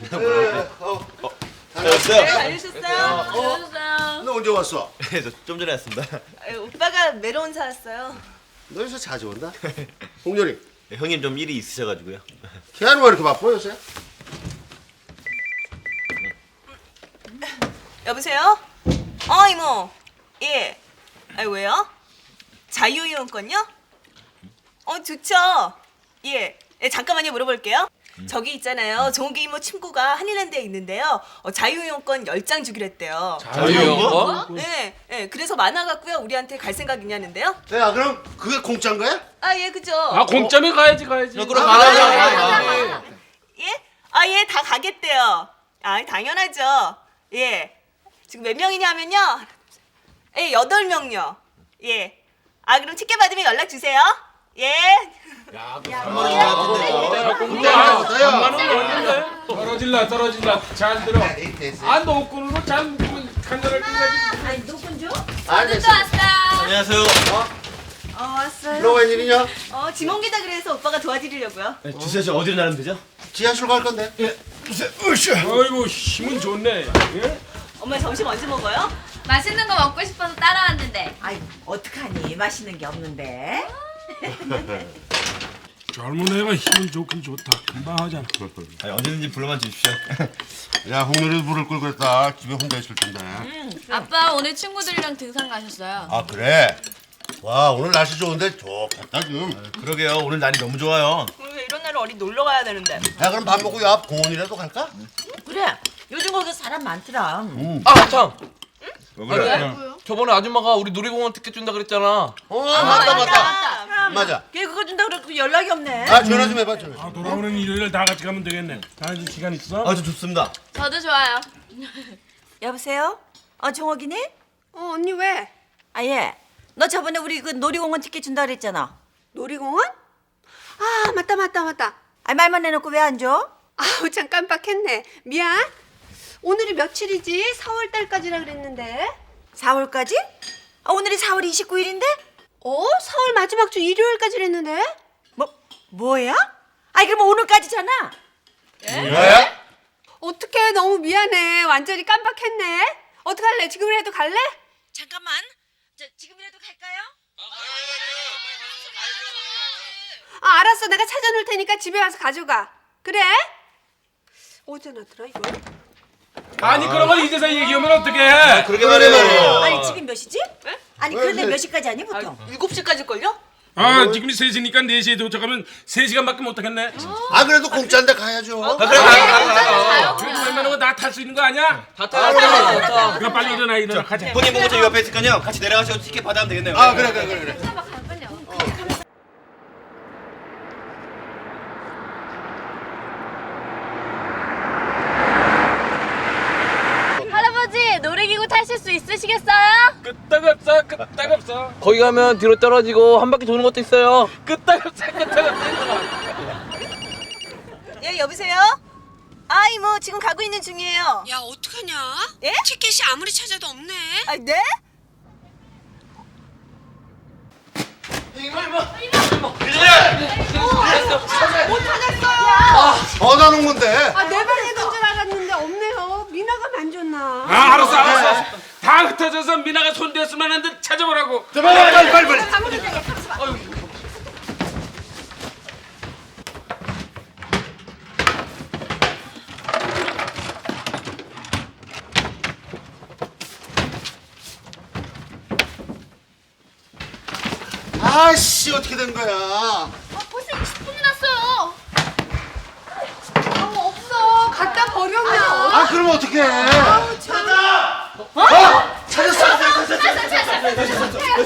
네, 다녀오셨어요? 오셨어요. 너 언제 왔어? 좀 전에 왔습니다. 아유, 오빠가 메론 사왔어요. 너 여기서 자주 온다? 홍렬이 네, 형님 좀 일이 있으셔가지고요. 걔는 왜 이렇게 바빠 요새? 여보세요? 어, 이모. 예. 아, 왜요? 자유이용권요? 어, 좋죠. 예. 예, 잠깐만요, 물어볼게요. 저기 있잖아요. 종기 이모 친구가 한일랜드에 있는데요. 어, 자유이용권 10장 주기로 했대요. 자유연거? 네, 네, 그래서 많아갖고요. 우리한테 갈 생각 있냐는데요. 야 그럼 그게 공짜인 거야? 아, 예, 그죠. 아 공짜면 가야지 가야지. 그럼 아, 가자. 예? 아, 예, 다 가겠대요. 아, 당연하죠. 예. 지금 몇 명이냐면요. 예, 여덟 명요. 예. 아, 그럼 티켓 받으면 연락 주세요. 예. 만원 얼마인데? 떨어질라 떨어질라. 잘 들어. 아 노끈으로 잘 간절할 때까지. 아 됐어. 안녕하세요. 어, 왔어요. 너 웬일이냐? 어, 지몽기다 그래서 오빠가 도와드리려고요. 네, 주세요. 저 어디로 나가면 되죠? 지하실 갈 건데. 어이구 힘은 좋네. 예? 엄마 점심 언제 먹어요? 맛있는 거 먹고 싶어서 따라왔는데. 아이 어떡하니 맛있는 게 없는데 젊은 애가 힘은 좋긴 좋다. 금방 하잖아. 아니, 언제든지 불러만 주십시오. 야 홍렬이 물을 끌고 했다. 집에 혼자 있을 텐데. 아빠 오늘 친구들이랑 등산 가셨어요. 아 그래? 와 오늘 날씨 좋은데 좋겠다 지금. 그러게요. 오늘 날이 너무 좋아요. 왜 이런 날은 어디 놀러 가야 되는데. 야 그럼 밥 먹고 옆 공원이라도 갈까? 그래 요즘 거기 사람 많더라 아 참. 왜 그래? 저번에 아줌마가 우리 놀이공원 티켓 준다 그랬잖아. 어 맞다 맞다. 맞아. 걔 그거 준다 그래고 연락이 없네 아 전화 좀 해봐 전화. 아 돌아오는 일요일 다 같이 가면 되겠네. 나 이제 시간 있어? 아, 저 좋습니다. 저도 좋아요. 여보세요 어 종옥이니 어 언니 왜? 아 예 너 저번에 우리 그 놀이공원 티켓 준다 그랬잖아 놀이공원? 아 맞다 맞다 맞다. 아 말만 해놓고 왜 안 줘? 아우 참 깜빡했네. 미안. 오늘이 며칠이지? 4월 달까지라 그랬는데. 4월까지? 아, 오늘이 4월 29일인데? 어? 4월 마지막 주 일요일까지랬는데? 뭐 뭐야? 아이 그럼 오늘까지잖아 뭐야? 어떡해 너무 미안해. 완전히 깜빡했네. 어떡할래? 지금이라도 갈래? 잠깐만 저, 지금이라도 갈까요? 아 알았어. 내가 찾아놓을 테니까 집에 와서 가져가. 그래? 어제 나더라 이거? 아니 그런 걸 이제서 얘기하면 어떡해? 그러게 말이에요. 아니 지금 몇 시지? 아니 그런데 몇 시까지 하니 보통? 7시까지걸요? 아 지금이 3시니까 4시에 도착하면 3시간밖에 못 하겠네. 아 그래도 공짜인데 가야죠. 아, 그래, 가, 가. 그래도 웬만한 거다탈수 있는 거 아니야? 다 타요. 다 타요. 그럼 빨리 일어나 일어나 가자. 형님 보고 저 옆에 있을까요? 같이 내려가시고 티켓 받으면 되겠네요. 아 그래 그래 그래 그래. 할아버지 타실 수 있으시겠어요? 끄떡없어 끄떡없어. 거기 가면 뒤로 떨어지고 한 바퀴 도는 것도 있어요. 끄떡없어 끄떡없어. 예, 여보세요? 아, 이모 지금 가고 있는 중이에요. 야 어떡하냐? 예? 티켓이 아무리 찾아도 없네. 아, 네? 전화 놓은 건데. 아 내 방에 둔줄 알았는데 없네요. 미나가 만졌나? 아 알았어 알았어. 다 흩어져서 미나가 손댔으면 한데 찾아보라고. 빨리 빨리 빨리 빨리. 아씨 어떻게 된 거야? 아, 벌써 20분이 났어요. 아 없어. 갖다 버렸냐? 아 그럼 어떻게? 어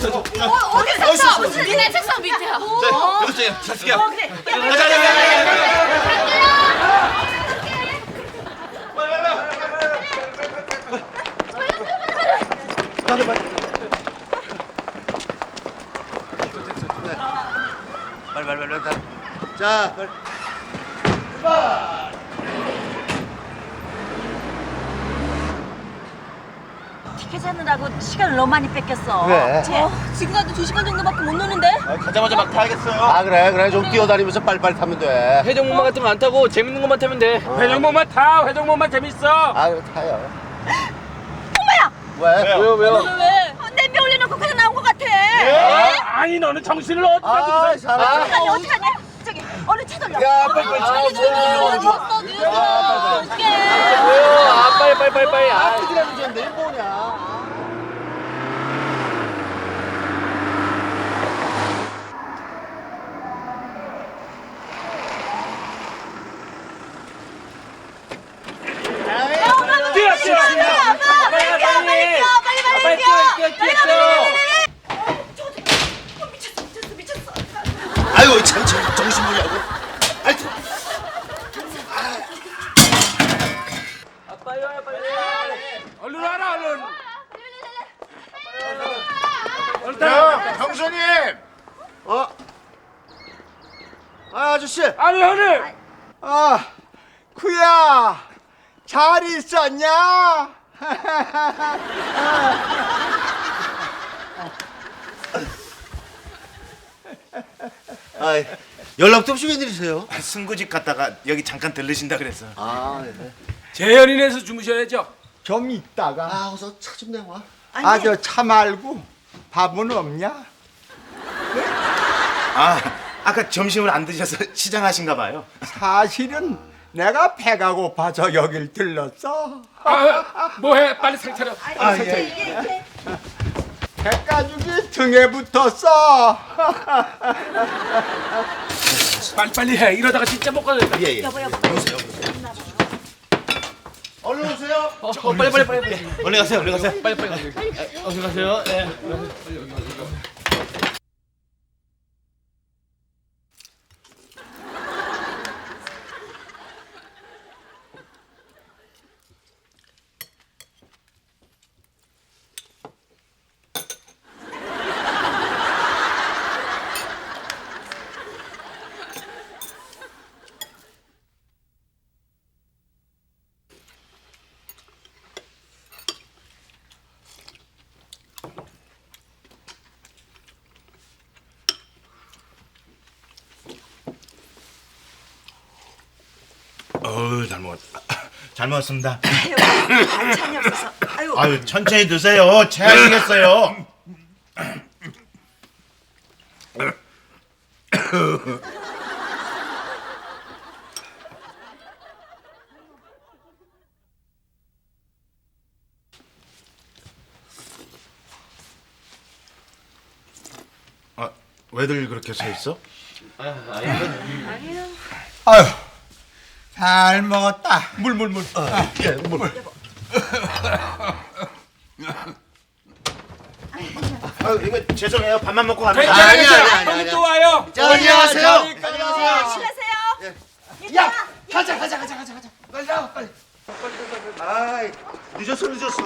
디 샀어? 무슨 니네 책상 밑에요. 자, 여보세요. 자, 쓰게요. 어 그래 가자, 가자, 가자, 가자. 빨리 빨리 빨리 빨리. 자 빨리. 티켓 찾느라고 시간을 너무 많이 뺏겼어. 그래. 어, 지금 가도 두 시간 정도밖에 못 노는데? 아, 가자마자 막 타야겠어요. 아 그래 그래 좀 뛰어다니면서 빨리빨리 타면 돼. 회전목마 같은 거 안 타고 재밌는 것만 타면 돼. 회전목마 타 회전목마 재밌어 아 그래 타요. 어머야. 왜? 왜요 왜요? 왜? 어, 냄비 올려놓고 그냥 나온 것 같아. 아니 너는 정신을 어디다 아 두고 잘했어. 아니 어떡하냐? 저기 얼른 차 돌려. 야 빨리 빨리. 아, 늦었어, 늦었어. 어떡해. 왜요? 아 빨리 빨리 빨리 빨리. 아, 어디라도 좀 내일 뭐냐. 뛰어 뛰어 빨리 가, 빨리 뛰어, 빨리 빨리 빨리 뛰어. 뛰어 뛰어 뛰어 뛰어. 아이고 참, 참 정신 보냐고. 아이 참. 빨리 와요 빨리. 얼른 와라 얼른 야 경수님. 어? 아 아저씨. 아니 형님 아, 구야, 잘 있었냐? 아 연락도 없이 웬일이세요? 승구집 갔다가 여기 잠깐 들르신다 그래서. 아 네. 재현이네서 주무셔야죠 좀 있다가. 아 어서 차 좀 내와. 아, 저 차 말고 밥은 없냐? 아, 아까 점심을 안 드셔서 시장하신가 봐요. 사실은 내가 배가 고파서 여길 들렀어. 아 뭐해 빨리 상 차려 아, 예. 백가죽이 등에 붙었어. 빨리 빨리 해 이러다가 진짜 못 가겠다 예예. 얼른 오세요. 어, 어 빨리 빨리 빨리 빨리. 얼른 가세요, 얼른 가세요. 빨리 빨리 가세요. 어서 가세요. 예. 어우, 잘 먹었다. 잘 먹었습니다. 반찬이 없어서. 아유. 아유, 천천히 드세요. 체하시겠어요. 아, 왜들 그렇게 서 있어? 아유, 잘 먹었다. 물, 물, 물. 예 물. 아, 이거 죄송해요. 밥만 먹고 가는 괜찮아 아니, 아니, 아니, 아니. 또 와요 자 안녕하세요. 안녕하세요. 야, 가자, 가자, 가자, 가자, 가자. 빨리 나, 빨리. 아이 늦었어 늦었어.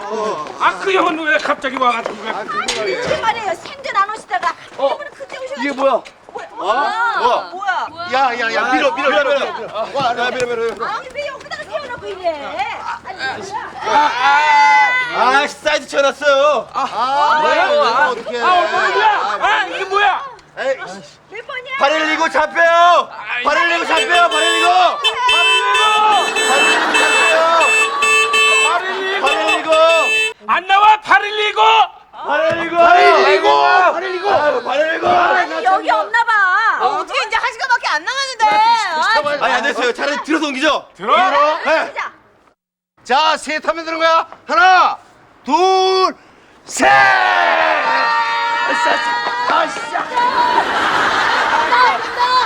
아 그 형은 왜 갑자기 와가지고 그래 그 말이에요. 생전 안 오시다가 어 그때 오셔가지고. 이게 뭐야? 뭐야? 뭐야? 야야야 밀어 밀어 밀어 밀어. 와 밀어 밀어 밀어. 아니 왜 여기다가 세워놓고 이래? 아니 뭐야? 아, 사이즈 쳐놨어요. 아 어떻게? 아아 이게 뭐야 몇 번이야? 발 흘리고 잡혀요. 발 흘리고 잡혀요. 발 흘리고. 발 흘리고. 발 흘리고. 안 나와 팔 흘리고 발 흘리고. 발 흘리고 발 흘리고. 아유, 발 흘리고. 아니, 여기 없나 봐. 어, 어떻게 이제 한 시간밖에 안 남았는데. 아니 안 됐어요. 차라리 들어서 옮기죠. 들어 네. 자, 셋 하면 되는 거야. 하나, 둘, 셋.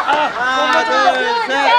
하나, 둘, 셋.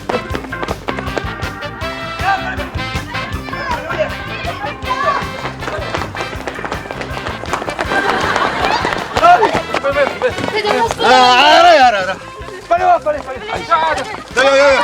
알아요 알아 알아 빨리 와 빨리 빨리. 자, 자. 야야 야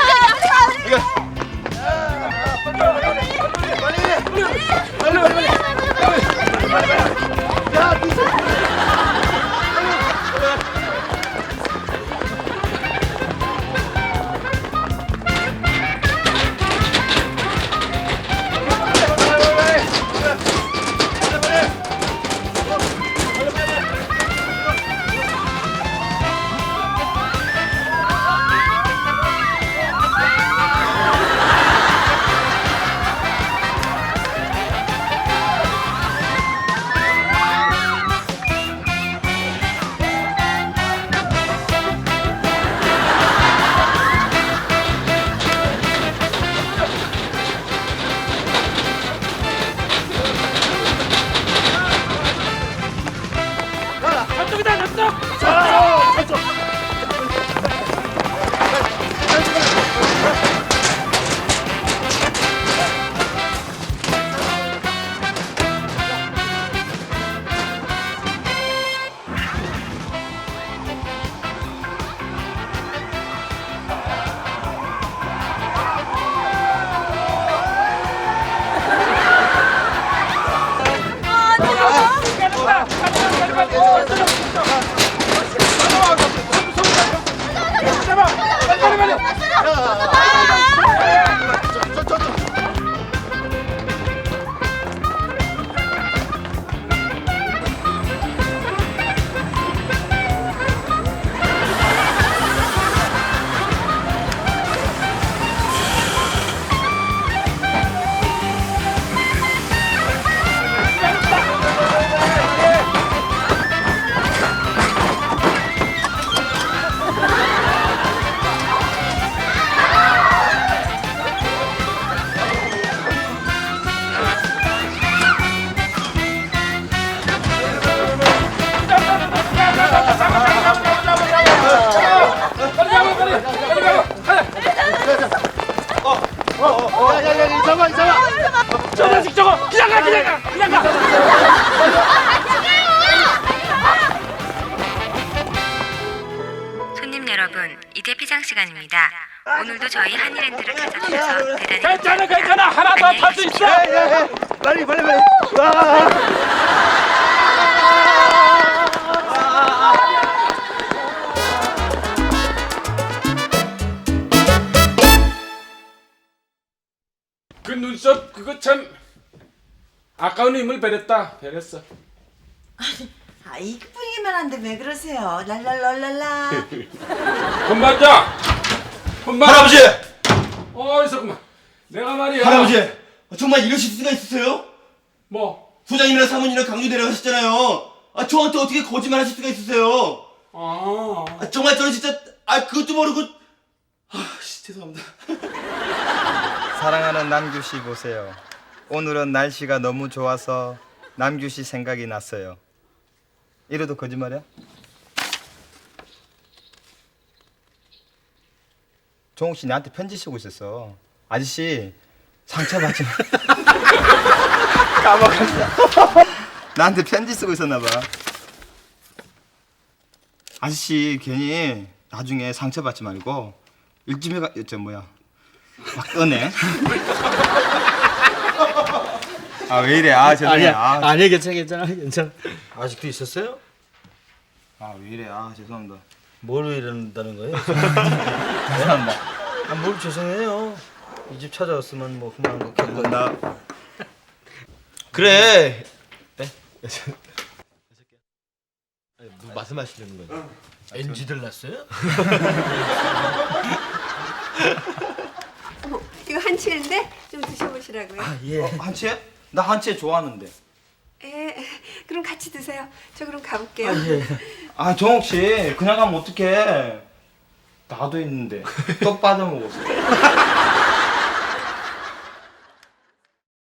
그냥 가 그냥 가. 그냥 가. 손님 여러분, 이제 피장 시간입니다. 오늘도 저희 한일랜드를 찾아주셔서 대단히 괜찮아 괜찮아. 하나 더 탈 수 있어. 빨리 빨리 빨리. 와. 그 눈썹 그거 참 아까운 힘을 베렸다 베렸어. 아 이쁘기만 한데 왜 그러세요? 랄랄랄랄라. 본반장. 본반. 할아버지! 어 있었구만. 내가 말이야. 할아버지! 정말 이러실 수가 있으세요? 뭐. 소장님이랑 사모님이랑 강주 데려가셨잖아요. 아, 저한테 어떻게 거짓말 하실 수가 있으세요? 아. 아, 정말 저는 진짜, 아, 그것도 모르고. 아, 씨, 죄송합니다. 사랑하는 남규 씨 보세요. 오늘은 날씨가 너무 좋아서 남규 씨 생각이 났어요. 이래도 거짓말이야? 종욱 씨 나한테 편지 쓰고 있었어. 아저씨 상처받지 마. 까먹었어. 나한테 편지 쓰고 있었나 봐. 아저씨 괜히 나중에 상처받지 말고 가, 저 뭐야 막 꺼내. 아 왜 이래? 아 죄송해요. 아, 아니 괜찮아 괜찮아 괜찮아. 아직도 있었어요? 아, 왜 이래? 아 죄송합니다. 뭘 이런다는 거예요? 죄송합니다. 아, 뭘 죄송해요. 이 집 찾아왔으면 뭐 그만한 거 결국 나 그래. 네? 아니, 뭐 말씀하시려는 거예요? NG들 났어요? 어머, 이거 한치인데 좀 드셔보시라고요. 예. 어, 한치에? 나 한치에 좋아하는데. 예, 그럼 같이 드세요. 저 그럼 가볼게요. 아 정욱 씨 그냥 가면 어떡해? 나도 있는데 떡 받아 먹었어.